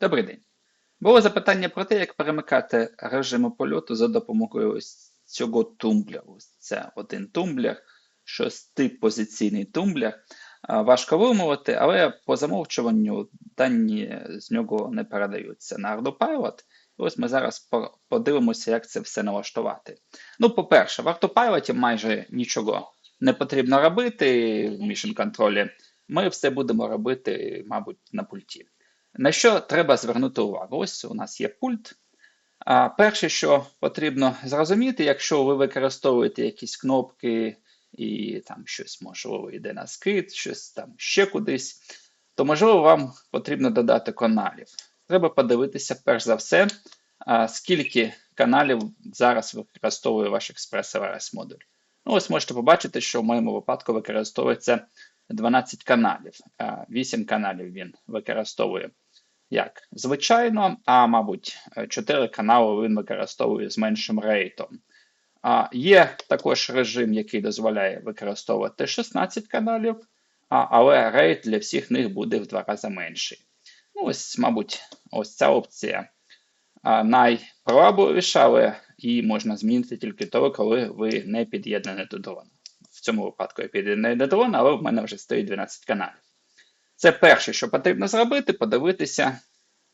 Добрий день. Було запитання про те, як перемикати режими польоту за допомогою ось цього тумблера. Ось Це один тумблер, шестипозиційний тумблер. Важко вимовити, але по замовчуванню дані з нього не передаються на ArduPilot. І ось ми зараз подивимося, як це все налаштувати. Ну, по-перше, в ArduPilot майже нічого не потрібно робити в Mission Control. Ми все будемо робити, мабуть, на пульті. На що треба звернути увагу? Ось у нас є пульт. Перше, що потрібно зрозуміти, якщо ви використовуєте якісь кнопки і там щось можливо йде на скид, щось там ще кудись, то можливо вам потрібно додати каналів. Треба подивитися, перш за все, скільки каналів зараз використовує ваш Express модуль. Ну, ось можете побачити, що в моєму випадку використовується 12 каналів. 8 каналів він використовує як звичайно, а мабуть, 4 канали він використовує з меншим рейтом. Є також режим, який дозволяє використовувати 16 каналів, але рейт для всіх них буде в два рази менший. Ну, ось, мабуть, ось ця опція а, найпривабливіша, але її можна змінити тільки тоді, коли ви не під'єднані до дрона. В цьому випадку я під'єднаний до дрона, але в мене вже стоїть 12 каналів. Це перше, що потрібно зробити, подивитися,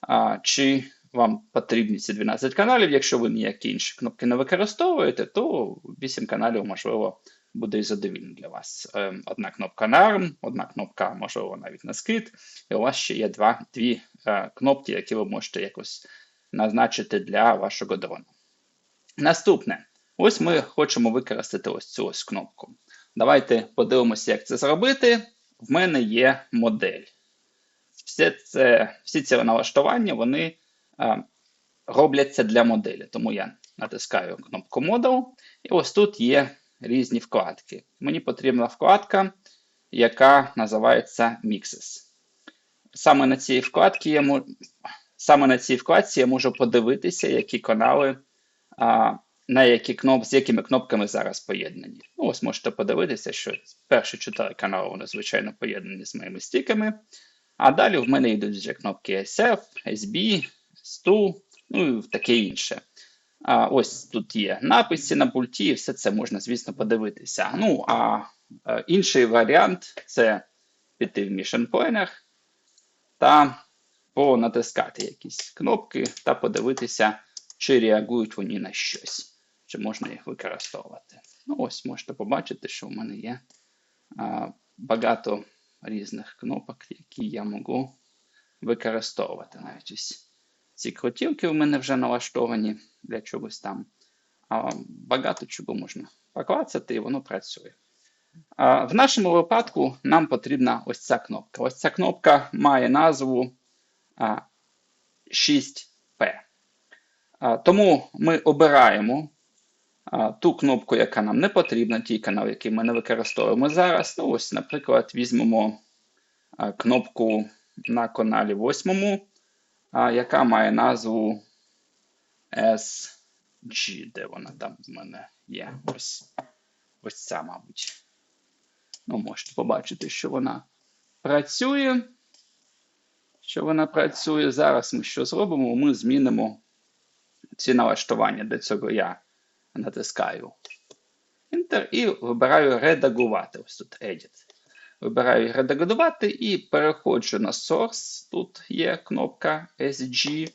а, чи вам потрібні ці 12 каналів. Якщо ви ніякі інші кнопки не використовуєте, то 8 каналів, можливо, буде і задовільно для вас. Ем, Одна кнопка на ARM, одна кнопка, можливо, навіть на скид, і у вас ще є два, дві е, кнопки, які ви можете якось назначити для вашого дрона. Наступне. Ось ми хочемо використати ось цю ось кнопку. Давайте подивимося, як це зробити. В мене є модель. Все це, всі ці налаштування вони е, робляться для моделі. Тому я натискаю кнопку Model, і ось тут є різні вкладки. Мені потрібна вкладка, яка називається Mixes. Саме на цій вкладці я саме на цій вкладці я можу подивитися, які канали, а, на які кноп, з якими кнопками зараз поєднані. Ну, ось можете подивитися, що перші чотири канали вони, звичайно, поєднані з моїми стіками. А далі в мене йдуть вже кнопки SF, SB, STU, ну і таке інше. А, ось тут є написи на пульті, і все це можна, звісно, подивитися. Ну, а е, інший варіант це піти в Mission Planner та понатискати якісь кнопки та подивитися, чи реагують вони на щось, чи можна їх використовувати. Ну, ось можете побачити, що в мене є а, багато різних кнопок, які я можу використовувати. Навіть ось ці крутілки в мене вже налаштовані для чогось там. А багато чого можна поклацати, і воно працює. А, В нашому випадку нам потрібна ось ця кнопка. Ось ця кнопка має назву а, 6P. А, Тому ми обираємо ту кнопку, яка нам не потрібна, ті канал, який ми не використовуємо зараз. Ну, ось, наприклад, візьмемо кнопку на каналі 8, яка має назву SG, де вона там в мене є. Ось, ось ця, мабуть. Ну, можете побачити, що вона працює. Що вона працює. Зараз ми що зробимо? Ми змінимо ці налаштування. Для цього я натискаю Enter і вибираю редагувати. Ось тут Edit. Вибираю редагувати і переходжу на Source. Тут є кнопка SG.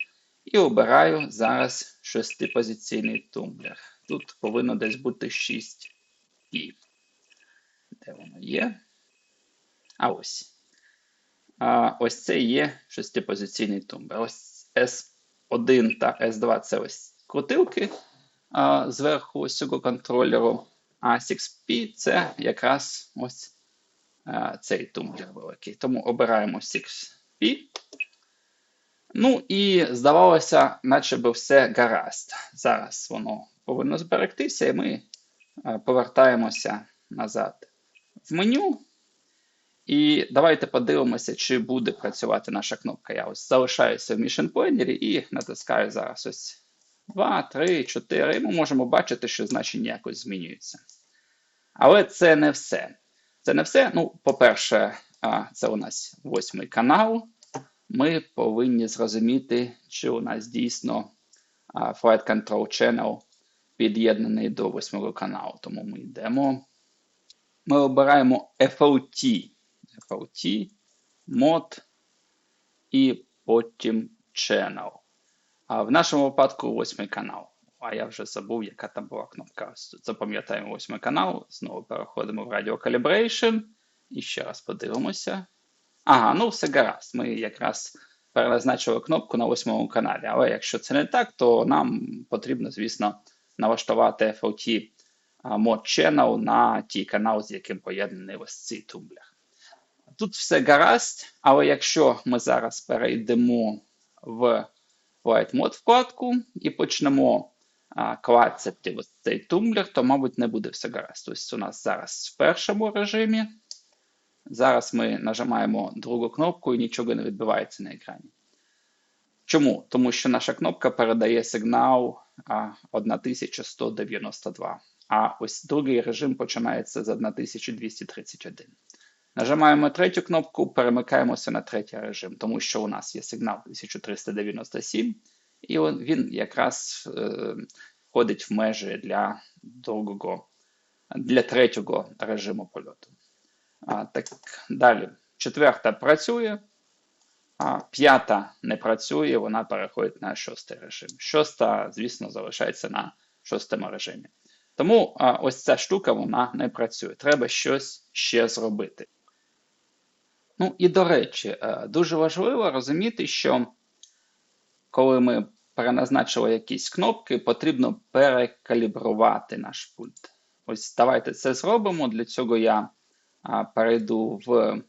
І обираю зараз шестипозиційний тумблер. Тут повинно десь бути 6 і. Де воно є? А ось. А, ось це є шестипозиційний тумблер. Ось S1 та S2 це ось крутилки зверху ось цього контролеру. А 6P це якраз ось цей тумблер великий. Тому обираємо 6P. Ну і здавалося, наче би все гаразд. Зараз воно повинно зберегтися, і ми повертаємося назад в меню. І давайте подивимося, чи буде працювати наша кнопка. Я ось залишаюся в Mission Planner і натискаю зараз ось 2, 3, 4. І ми можемо бачити, що значення якось змінюється. Але це не все. Це не все. Ну, по-перше, це у нас восьмий канал. ми повинні зрозуміти, чи у нас дійсно Flight Control Channel під'єднаний до восьмого каналу. Тому ми йдемо. Ми обираємо FOT. FOT, мод і потім Channel. А в нашому випадку восьмий канал. А я вже забув, яка там була кнопка. Запам'ятаємо восьмий канал. Знову переходимо в Radio Calibration. І ще раз подивимося. Ага, ну все гаразд. Ми якраз перезначили кнопку на восьмому каналі. Але якщо це не так, то нам потрібно, звісно, налаштувати FOT Mod Channel на ті канал, з яким поєднаний ось цей тумблер. Тут все гаразд, але якщо ми зараз перейдемо в Mode вкладку і почнемо а, клацати ось цей тумблер, то, мабуть, не буде все гаразд. Ось у нас зараз в першому режимі. Зараз ми нажимаємо другу кнопку і нічого не відбувається на екрані. Чому? Тому що наша кнопка передає сигнал а, 1192. А ось другий режим починається з 1231. Нажимаємо третю кнопку, перемикаємося на третій режим, тому що у нас є сигнал 1397, і він якраз е, входить в межі для другого, для третього режиму польоту. А, Так, далі. Четверта працює, а п'ята не працює, вона переходить на шостий режим. Шоста, звісно, залишається на шостому режимі. Тому а, ось ця штука вона не працює. Треба щось ще зробити. Ну і до речі, е, дуже важливо розуміти, що коли ми переназначили якісь кнопки, потрібно перекалібрувати наш пульт. Ось давайте це зробимо. Для цього я перейду в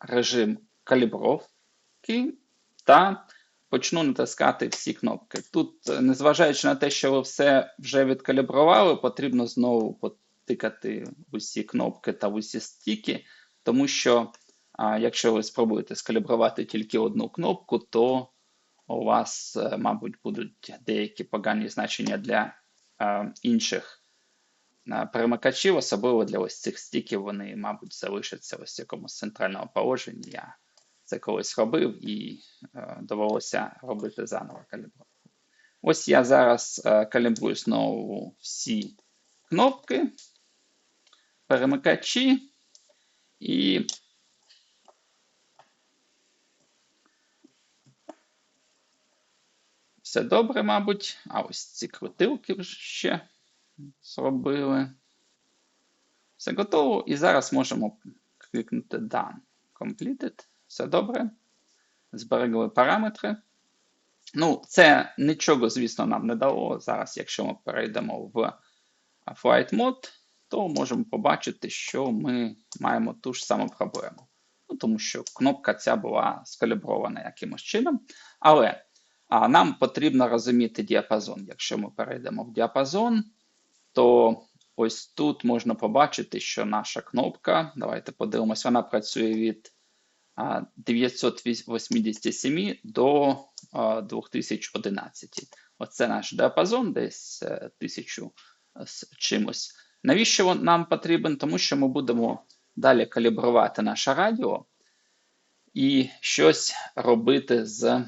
режим калібровки та почну натискати всі кнопки. Тут, е, незважаючи на те, що ви все вже відкалібрували, потрібно знову потикати усі кнопки та усі стіки, тому що а, якщо ви спробуєте скалібрувати тільки одну кнопку, то у вас, е, мабуть, будуть деякі погані значення для а, інших перемикачів, особливо для ось цих стіків, вони, мабуть, залишаться ось в якомусь центральному положенні. Я це колись робив і е, довелося робити заново калібровку. Ось я зараз е, калібрую знову всі кнопки, перемикачі і все добре, мабуть. А ось ці крутилки вже ще зробили. Все готово. І зараз можемо кликнути Done. Completed. Все добре. Зберегли параметри. Ну, це нічого, звісно, нам не дало. Зараз, якщо ми перейдемо в Flight Mode, то можемо побачити, що ми маємо ту ж саму проблему. Ну, Тому що кнопка ця була скалібрована якимось чином. Але а, нам потрібно розуміти діапазон. Якщо ми перейдемо в діапазон, то ось тут можна побачити, що наша кнопка, давайте подивимось, вона працює від 987 до 2011. Оце наш діапазон, десь 1000 е, з чимось. Навіщо нам потрібен? Тому що ми будемо далі калібрувати наше радіо і щось робити з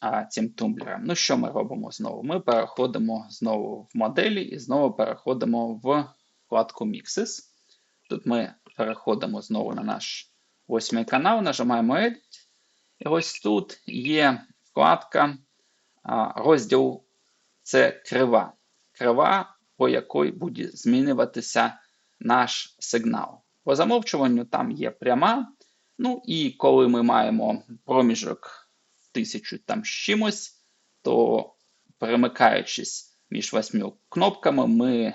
а, цим тумблером. Ну, що ми робимо знову? Ми переходимо знову в моделі і знову переходимо в вкладку Mixes. Тут ми переходимо знову на наш восьмий канал, нажимаємо Edit. І ось тут є вкладка а, розділ це крива. Крива, по якій буде змінюватися наш сигнал. По замовчуванню там є пряма. Ну і коли ми маємо проміжок тисячу там з чимось, то перемикаючись між восьми кнопками, ми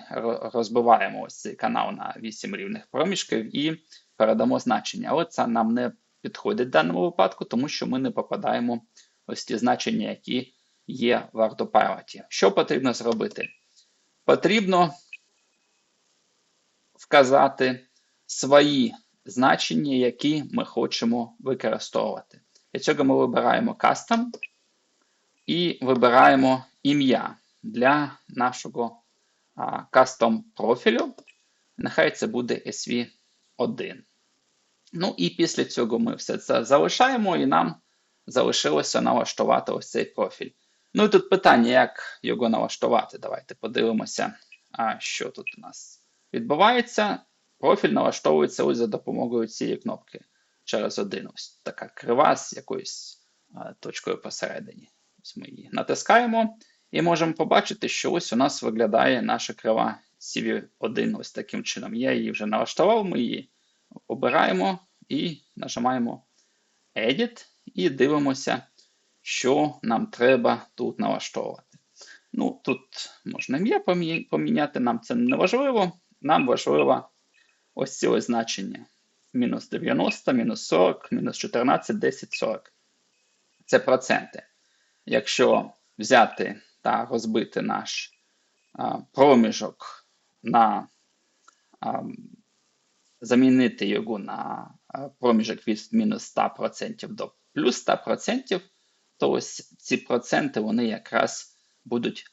розбиваємо ось цей канал на 8 рівних проміжків і передамо значення. Але це нам не підходить в даному випадку, тому що ми не попадаємо ось ті значення, які є в автопайлоті. Що потрібно зробити? Потрібно вказати свої значення, які ми хочемо використовувати. Для цього ми вибираємо Custom і вибираємо ім'я для нашого Custom профілю. Нехай це буде SV1. Ну і після цього ми все це залишаємо, і нам залишилося налаштувати ось цей профіль. Ну і тут питання, як його налаштувати. Давайте подивимося, а що тут у нас відбувається. Профіль налаштовується ось за допомогою цієї кнопки через один. Ось така крива з якоюсь а, точкою посередині. Ось ми її натискаємо і можемо побачити, що ось у нас виглядає наша крива CV1 ось таким чином. Я її вже налаштував, ми її обираємо і нажимаємо Edit і дивимося, що нам треба тут налаштовувати. Ну, Тут можна ім'я поміняти, нам це не важливо. Нам важливо ось ці ось значення. Мінус 90, мінус 40, мінус 14, 10, 40. Це проценти. Якщо взяти та розбити наш а, проміжок на а, замінити його на проміжок від мінус 100% до плюс 100%, то ось ці проценти вони якраз будуть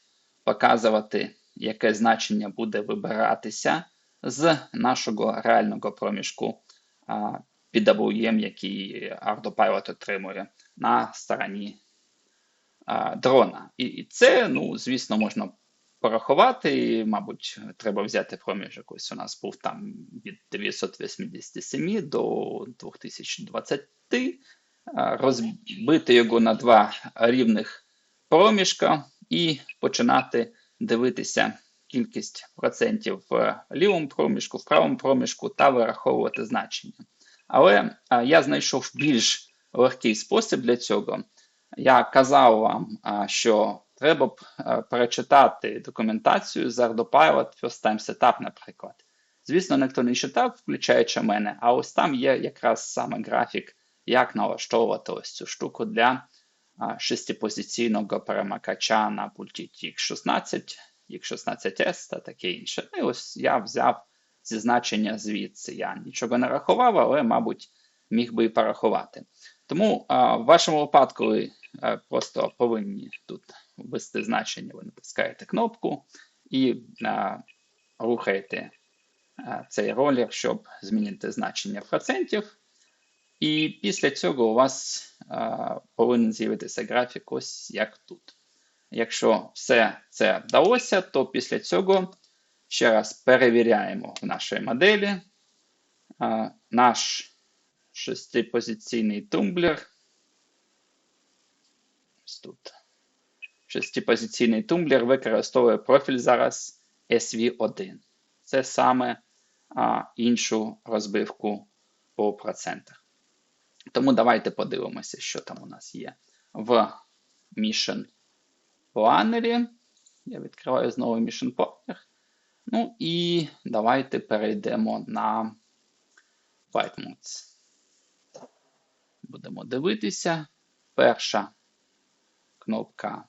показувати, яке значення буде вибиратися з нашого реального проміжку PWM, який Autopilot отримує на стороні дрона. І, і це, ну, звісно, можна порахувати. І, мабуть, треба взяти проміжок. Ось у нас був там від 987 до 2020, а, розбити його на два рівних проміжка і починати дивитися кількість процентів в лівому проміжку, в правому проміжку та вираховувати значення. Але я знайшов більш легкий спосіб для цього. Я казав вам, що треба б перечитати документацію з ArdoPilot First Time Setup, наприклад. Звісно, ніхто не читав, включаючи мене, а ось там є якраз саме графік, як налаштовувати ось цю штуку для шестипозиційного перемикача на пульті TX16, X16S та таке інше. Ну і ось я взяв ці значення звідси. Я нічого не рахував, але, мабуть, міг би і порахувати. Тому а, в вашому випадку ви а, просто повинні тут ввести значення, ви натискаєте кнопку і а, рухаєте а, цей ролер, щоб змінити значення процентів. І після цього у вас а, повинен з'явитися графік ось як тут. Якщо все це вдалося, то після цього ще раз перевіряємо в нашій моделі а, наш шестипозиційний тумблер. Ось тут. Шестипозиційний тумблер використовує профіль зараз SV1. Це саме а, іншу розбивку по процентах. Тому давайте подивимося, що там у нас є в Mission Planner. Я відкриваю знову Mission Planner. Ну і давайте перейдемо на Flight Modes. Будемо дивитися. Перша кнопка.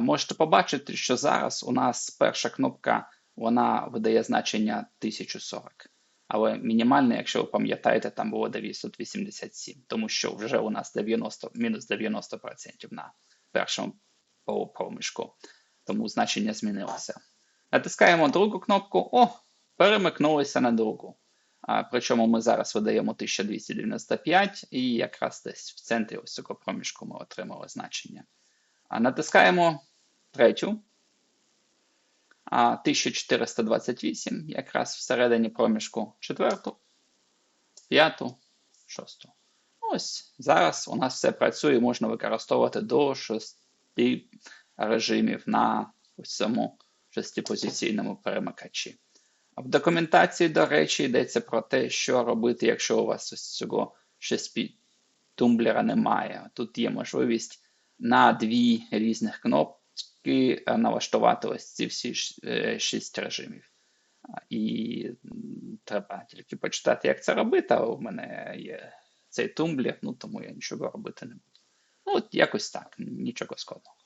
Можете побачити, що зараз у нас перша кнопка вона видає значення 1040. Але мінімальне, якщо ви пам'ятаєте, там було 987, тому що вже у нас 90, мінус 90% на першому проміжку. Тому значення змінилося. Натискаємо другу кнопку. О, перемикнулися на другу. А, Причому ми зараз видаємо 1295, і якраз десь в центрі ось цього проміжку ми отримали значення. А Натискаємо третю. А 1428, якраз всередині проміжку четверту, п'яту, шосту. Ось зараз у нас все працює, можна використовувати до шести режимів на ось цьому шестипозиційному перемикачі. В документації, до речі, йдеться про те, що робити, якщо у вас ось цього тумблера немає. Тут є можливість на дві різних кнопки налаштувати ось ці всі шість режимів. І треба тільки почитати, як це робити, а у мене є цей тумблер, ну тому я нічого робити не буду. Ну, от якось так, нічого складного.